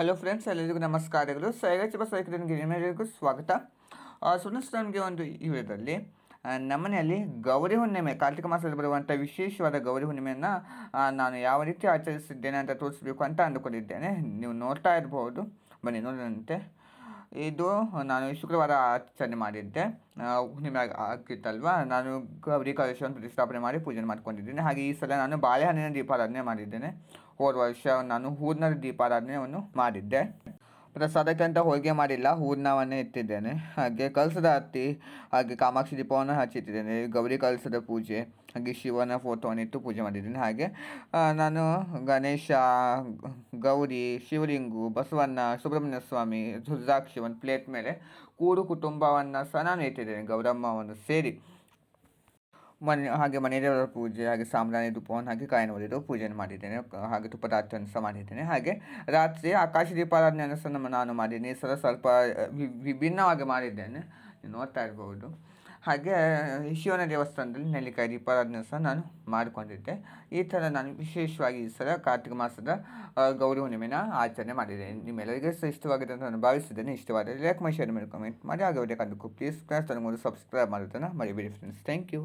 Hello friends ಎಲ್ಲರಿಗೂ ನಮಸ್ಕಾರಗಳು. ಸೈಗಚಿಪ ಸೈಕಲಿಗೆ ನಿಮ್ಮೆಲ್ಲರಿಗೂ ಸ್ವಾಗತ. ಸುನಸ್ ನಮಗೆ ಒಂದು ಆ, ನಮ್ಮನೆಯಲ್ಲಿ ಗೌರಿ ಹುಣ್ಣಿಮೆ ಕಾರ್ತಿಕ ಮಾಸದಲ್ಲಿ ಬರುವಂಥ ವಿಶೇಷವಾದ ಗೌರಿ ಹುಣ್ಣಿಮೆಯನ್ನು ನಾನು ಯಾವ ರೀತಿ ಆಚರಿಸಿದ್ದೇನೆ ಅಂತ ತೋರಿಸಬೇಕು ಅಂತ ಅಂದುಕೊಂಡಿದ್ದೇನೆ. ನೀವು ನೋಡ್ತಾ ಇರಬಹುದು ಬನ್ನಿ ನೋಡೋಣಂತೆ. ಇದು, ನಾನು ಶುಕ್ರವಾರ ಆಚರಣೆ ಮಾಡಿದ್ದೆ. ನಿಮಗೆ ಆಗಿತ್ತಲ್ವಾ? ನಾನು ಗೌರಿ ಕಲಶವನ್ನು ಪ್ರತಿಷ್ಠಾಪನೆ ಮಾಡಿ ಪೂಜೆ ಮಾಡ್ಕೊಂಡಿದ್ದೇನೆ. ಹಾಗೆ ಈ ಸಲ ನಾನು ಬಾಳೆಹಣ್ಣಿನ ದೀಪಾರಾಧನೆ ಮಾಡಿದ್ದೇನೆ. ಹೋದ ವರ್ಷ ನಾನು ಹೂರ್ನ ದೀಪಾರಾಧನೆಯನ್ನು ಮಾಡಿದ್ದೆ. ಪ್ರಸಾದಕ್ಕೆ ಅಂತ ಹೋಳಿಗೆ ಮಾಡಿಲ್ಲ, ಹೂರ್ಣವನ್ನೇ ಇಟ್ಟಿದ್ದೇನೆ. ಹಾಗೆ ಕಲಸದ ಹತ್ತಿ, ಹಾಗೆ ಕಾಮಾಕ್ಷಿ ದೀಪವನ್ನು ಹಚ್ಚಿಟ್ಟಿದ್ದೇನೆ. ಗೌರಿ ಕಲಸದ ಪೂಜೆ, ಹಾಗೆ ಶಿವನ ಫೋಟೋವನ್ನು ಇಟ್ಟು ಪೂಜೆ ಮಾಡಿದ್ದೇನೆ. ಹಾಗೆ ನಾನು ಗಣೇಶ, ಗೌರಿ, ಶಿವಲಿಂಗು, ಬಸವಣ್ಣ, ಸುಬ್ರಹ್ಮಣ್ಯ ಸ್ವಾಮಿ, ರುದ್ರಾಕ್ಷಿ ಒಂದು ಪ್ಲೇಟ್ ಮೇಲೆ ಕೂಡು ಕುಟುಂಬವನ್ನು ಸಹ ನಾನು ಇಟ್ಟಿದ್ದೇನೆ ಗೌರಮ್ಮವನ್ನು ಸೇರಿ. ಮನೆ, ಹಾಗೆ ಮನೆ ದೇವರ ಪೂಜೆ, ಹಾಗೆ ಸಾಂಬ್ರಾಣಿ ಧೂಪವನ್ನು, ಹಾಗೆ ಕಾಯಿನ ಒಡೆದು ಪೂಜೆಯನ್ನು ಮಾಡಿದ್ದೇನೆ ಹಾಗೆ ತುಪ್ಪದಾರ್ಥವನ್ನು ಸಹ ಮಾಡಿದ್ದೇನೆ. ಹಾಗೆ ರಾತ್ರಿ ಆಕಾಶ ದೀಪಾರಾಧನೆಯನ್ನು ಸಹ ನಾನು ಮಾಡಿದ್ದೀನಿ. ಈ ಸಲ ಸ್ವಲ್ಪ ವಿಭಿನ್ನವಾಗಿ ಮಾಡಿದ್ದೇನೆ. ನೋಡ್ತಾ ಇರ್ಬೋದು. ಹಾಗೆ ಶಿವನ ದೇವಸ್ಥಾನದಲ್ಲಿ ನೆಲ್ಲಿಕಾಯಿ ದೀಪಾರಾಧನೆ ಸಹ ನಾನು ಮಾಡಿಕೊಂಡಿದ್ದೆ. ಈ ಥರ ನಾನು ವಿಶೇಷವಾಗಿ ಈ ಸಲ ಕಾರ್ತಿಕ ಮಾಸದ ಗೌರಿ ಹುಣ್ಣಿಮೆನ ಆಚರಣೆ ಮಾಡಿದ್ದೇನೆ. ನಿಮ್ಮೆಲ್ಲರಿಗೂ ಸಹ ಇಷ್ಟವಾಗಿದೆ ಅಂತ ನಾನು ಭಾವಿಸಿದ್ದೇನೆ ಇಷ್ಟವಾದರೆ ಲೈಕ್, ಮೈ, ಶೇರ್ ಮಾಡಿ ಕಮೆಂಟ್ ಮಾಡಿ. ಹಾಗೆ ವಿಡಿಯೋ ಕಂಡು ಪ್ಲೀಸ್ ಕ್ಲಾಸ್ ನನಗೊಂದು ಸಬ್ಸ್ಕ್ರೈಬ್ ಮಾಡೋದನ್ನು ಮರಿಬೇಡಿ ಫ್ರೆಂಡ್ಸ್ ಥ್ಯಾಂಕ್ ಯು